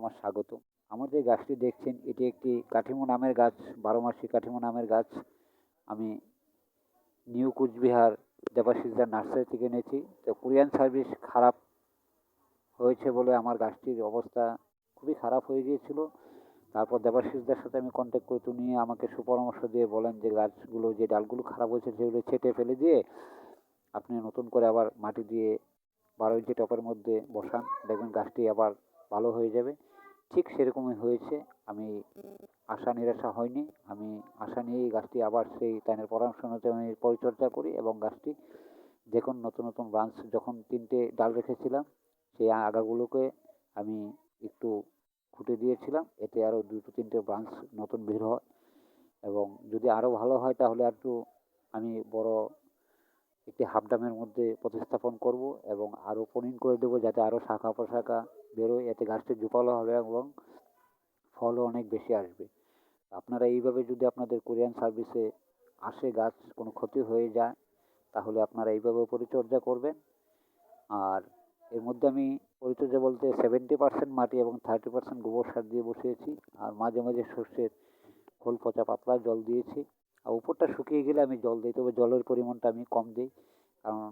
আমার স্বাগত। আমার যে গাছটি দেখছেন, এটি একটি কাঠিমো নামের গাছ বারো মাসি কাঠিমো নামের গাছ। আমি নিউ কুচবিহার দেবাশিসদার নার্সারি থেকে এনেছি। তো কুরিয়ান সার্ভিস খারাপ হয়েছে বলে আমার গাছটির অবস্থা খুবই খারাপ হয়ে গিয়েছিল। তারপর দেবাশিসদার সাথে আমি কন্ট্যাক্ট করি উনি আমাকে সুপরামর্শ দিয়ে বলেন যে গাছগুলো, যে ডালগুলো খারাপ হয়েছে সেগুলো ছেটে ফেলে দিয়ে আপনি নতুন করে আবার মাটি দিয়ে বারো ইঞ্চি টপের মধ্যে বসান। দেখবেন গাছটি আবার ভালো হয়ে যাবে। ঠিক সেরকমই হয়েছে। আমি আশা নিরাশা হয়নি। আমি আশা নিয়েই গাছটি আবার সেই তাদের পরামর্শ আমি পরিচর্যা করি এবং গাছটি দেখুন নতুন নতুন ব্রাঞ্চ যখন তিনটে ডাল রেখেছিলাম, সেই আগাগুলোকে আমি একটু খুঁটে দিয়েছিলাম। এতে আরও দুটো তিনটে ব্রাঞ্চ নতুন বের হয় এবং যদি আরও ভালো হয় তাহলে আর একটু আমি বড় একটি হাফ ডামের মধ্যে প্রতিস্থাপন করব এবং আরও পনিং করে দেবো যাতে আরও শাখা প্রশাখা বেরোয়, এতে গাছটি জোপালো হবে এবং ফলও অনেক বেশি আসবে। আপনারা এইভাবে যদি আপনাদের কোরিয়ান সার্ভিসে আসে গাছ কোনো ক্ষতি হয়ে যায়, তাহলে আপনারা এইভাবে পরিচর্যা করবেন। আর এর মধ্যে আমি পরিচর্যা বলতে সেভেন্টি পার্সেন্ট মাটি এবং থার্টি পার্সেন্ট গোবর সার দিয়ে বসিয়েছি, আর মাঝে মাঝে সর্ষের খোল পচা পাতলা জল দিয়েছি। আর উপরটা শুকিয়ে গেলে আমি জল দিই, তবে জলের পরিমাণটা আমি কম দিই, কারণ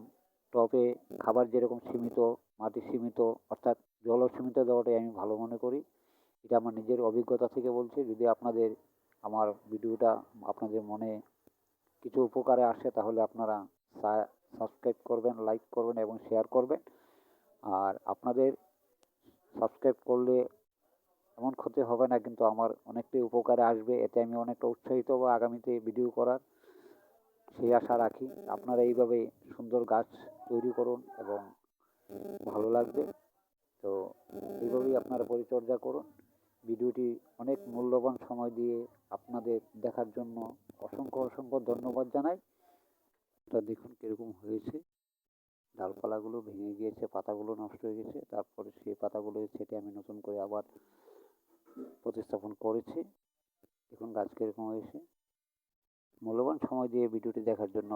টবে খাবার যেরকম সীমিত, মাটি সীমিত, অর্থাৎ জলও সীমিত দেওয়াটাই আমি ভালো মনে করি। এটা আমার নিজের অভিজ্ঞতা থেকে বলছি। যদি আপনাদের আমার ভিডিওটা আপনাদের মনে কিছু উপকারে আসে, তাহলে আপনারা সাবস্ক্রাইব করবেন লাইক করবেন এবং শেয়ার করবেন। আর আপনাদের সাবস্ক্রাইব করলে এমন ক্ষতি হবে না, কিন্তু আমার অনেকটাই উপকারে আসবে। এতে আমি অনেকটা উৎসাহিত হব আগামীতে ভিডিও করার। সেই আশা রাখি। আপনারা এইভাবে সুন্দর গাছ তৈরি করুন এবং ভালো লাগবে। তো এইভাবেই আপনারা পরিচর্যা করুন। ভিডিওটি অনেক মূল্যবান সময় দিয়ে আপনাদের দেখার জন্য অসংখ্য অসংখ্য ধন্যবাদ জানাই। তা দেখুন কীরকম হয়েছে। ডালপালাগুলো ভেঙে গিয়েছে, পাতাগুলো নষ্ট হয়ে গেছে। তারপরে সেই পাতাগুলো ছেটে আমি নতুন করে আবার প্রতিস্থাপন করেছি। দেখুন গাছ কীরকম হয়েছে। মূল্যবান সময় দিয়ে ভিডিওটি দেখার জন্য